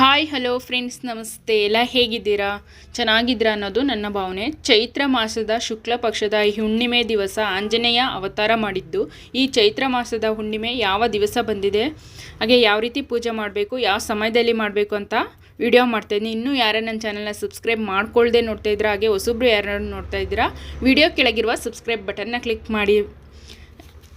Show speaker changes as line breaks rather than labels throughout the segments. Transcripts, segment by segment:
Hi hello friends ನಮಸ್ತೆ. ಎಲ್ಲ ಹೇಗಿದ್ದೀರಾ? ಚೆನ್ನಾಗಿದ್ದೀರಾ ಅನ್ನೋದು ನನ್ನ ಭಾವನೆ. ಚೈತ್ರ ಮಾಸದ ಶುಕ್ಲ ಪಕ್ಷದ ಹುಣ್ಣಿಮೆ ದಿವಸ ಆಂಜನೇಯ ಅವತಾರ ಮಾಡಿದ್ದು. ಈ ಚೈತ್ರ ಮಾಸದ ಹುಣ್ಣಿಮೆ ಯಾವ ದಿವಸ ಬಂದಿದೆ? ಹಾಗೆ ಯಾವ ರೀತಿ ಪೂಜೆ ಮಾಡಬೇಕು? ಯಾವ ಸಮಯದಲ್ಲಿ ಮಾಡಬೇಕು ಅಂತ ವಿಡಿಯೋ ಮಾಡ್ತಾಯಿದ್ದೀನಿ. ಇನ್ನೂ ಯಾರೇ ನನ್ನ ಚಾನಲ್ನ ಸಬ್ಸ್ಕ್ರೈಬ್ ಮಾಡ್ಕೊಳ್ಳದೆ ನೋಡ್ತಾ ಇದ್ದೀರಾ, ಹಾಗೆ ಹೊಸಬ್ರು ಯಾರು ನೋಡ್ತಾ ಇದ್ದೀರಾ ವಿಡಿಯೋ ಕೆಳಗಿರುವ ಸಬ್ಸ್ಕ್ರೈಬ್ ಬಟನ್ನ ಕ್ಲಿಕ್ ಮಾಡಿ.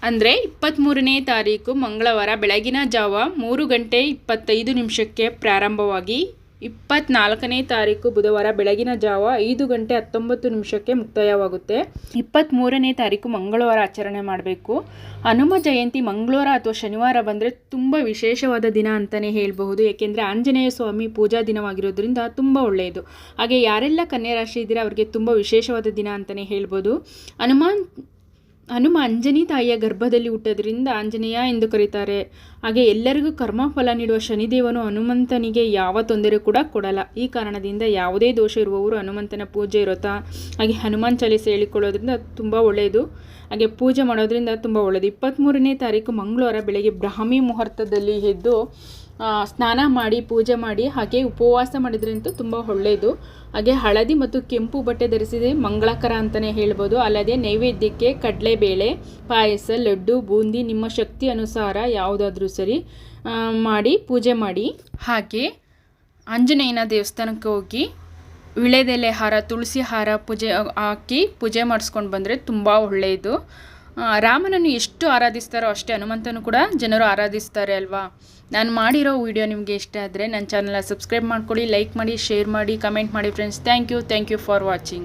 ಅಂದರೆ ಇಪ್ಪತ್ತ್ಮೂರನೇ ತಾರೀಕು ಮಂಗಳವಾರ ಬೆಳಗಿನ ಜಾವ ಮೂರು ಗಂಟೆ ಇಪ್ಪತ್ತೈದು ನಿಮಿಷಕ್ಕೆ ಪ್ರಾರಂಭವಾಗಿ ಇಪ್ಪತ್ನಾಲ್ಕನೇ ತಾರೀಕು ಬುಧವಾರ ಬೆಳಗಿನ ಜಾವ ಐದು ಗಂಟೆ ಹತ್ತೊಂಬತ್ತು ನಿಮಿಷಕ್ಕೆ ಮುಕ್ತಾಯವಾಗುತ್ತೆ. ಇಪ್ಪತ್ತ್ಮೂರನೇ ತಾರೀಕು ಮಂಗಳವಾರ ಆಚರಣೆ ಮಾಡಬೇಕು. ಹನುಮ ಜಯಂತಿ ಮಂಗಳವಾರ ಅಥವಾ ಶನಿವಾರ ಬಂದರೆ ತುಂಬ ವಿಶೇಷವಾದ ದಿನ ಅಂತಲೇ ಹೇಳಬಹುದು. ಏಕೆಂದರೆ ಆಂಜನೇಯ ಸ್ವಾಮಿ ಪೂಜಾ ದಿನವಾಗಿರೋದ್ರಿಂದ ತುಂಬ ಒಳ್ಳೆಯದು. ಹಾಗೆ ಯಾರೆಲ್ಲ ಕನ್ಯಾ ರಾಶಿ ಇದ್ದೀರಾ ಅವರಿಗೆ ತುಂಬ ವಿಶೇಷವಾದ ದಿನ ಅಂತಲೇ ಹೇಳ್ಬೋದು. ಹನುಮಾನ್ ಹನುಮ ಅಂಜನಿ ತಾಯಿಯ ಗರ್ಭದಲ್ಲಿ ಹುಟ್ಟೋದ್ರಿಂದ ಆಂಜನೇಯ ಎಂದು ಕರೀತಾರೆ. ಹಾಗೆ ಎಲ್ಲರಿಗೂ ಕರ್ಮಫಲ ನೀಡುವ ಶನಿದೇವನು ಹನುಮಂತನಿಗೆ ಯಾವ ತೊಂದರೆ ಕೂಡ ಕೊಡಲ್ಲ. ಈ ಕಾರಣದಿಂದ ಯಾವುದೇ ದೋಷ ಇರುವವರು ಹನುಮಂತನ ಪೂಜೆ ಇರುತ್ತಾ? ಹಾಗೆ ಹನುಮಾನ್ ಚಾಲೀಸ ಹೇಳಿಕೊಳ್ಳೋದ್ರಿಂದ ತುಂಬ ಒಳ್ಳೆಯದು. ಹಾಗೆ ಪೂಜೆ ಮಾಡೋದ್ರಿಂದ ತುಂಬ ಒಳ್ಳೆಯದು. ಇಪ್ಪತ್ತ್ಮೂರನೇ ತಾರೀಕು ಮಂಗಳವಾರ ಬೆಳಗ್ಗೆ ಬ್ರಾಹ್ಮಿ ಮುಹೂರ್ತದಲ್ಲಿ ಎದ್ದು ಸ್ನಾನ ಮಾಡಿ, ಪೂಜೆ ಮಾಡಿ, ಹಾಗೆ ಉಪವಾಸ ಮಾಡಿದ್ರಂತೂ ತುಂಬ ಒಳ್ಳೆಯದು. ಹಾಗೆ ಹಳದಿ ಮತ್ತು ಕೆಂಪು ಬಟ್ಟೆ ಧರಿಸಿದರೆ ಮಂಗಳಕರ ಅಂತಲೇ ಹೇಳ್ಬೋದು. ಅಲ್ಲದೆ ನೈವೇದ್ಯಕ್ಕೆ ಕಡಲೆಬೇಳೆ, ಪಾಯಸ, ಲಡ್ಡು, ಬೂಂದಿ, ನಿಮ್ಮ ಶಕ್ತಿ ಅನುಸಾರ ಯಾವುದಾದ್ರೂ ಸರಿ ಮಾಡಿ, ಪೂಜೆ ಮಾಡಿ. ಹಾಗೆ ಆಂಜನೇಯನ ದೇವಸ್ಥಾನಕ್ಕೆ ಹೋಗಿ ವಿಳೆದೆಲೆ ಹಾರ, ತುಳಸಿ ಹಾರ ಪೂಜೆ ಹಾಕಿ ಪೂಜೆ ಮಾಡಿಸ್ಕೊಂಡು ಬಂದರೆ ತುಂಬ ಒಳ್ಳೆಯದು. ರಾಮನನ್ನು ಎಷ್ಟು ಆರಾಧಿಸ್ತಾರೋ ಅಷ್ಟೇ ಹನುಮಂತನು ಕೂಡ ಜನರು ಆರಾಧಿಸ್ತಾರೆ ಅಲ್ವಾ? ನಾನು ಮಾಡಿರೋ ವಿಡಿಯೋ ನಿಮಗೆ ಇಷ್ಟ ಆದರೆ ನನ್ನ ಚಾನಲ್ನ ಸಬ್ಸ್ಕ್ರೈಬ್ ಮಾಡ್ಕೊಳ್ಳಿ ಲೈಕ್ ಮಾಡಿ ಶೇರ್ ಮಾಡಿ ಕಮೆಂಟ್ ಮಾಡಿ friends thank you thank you for watching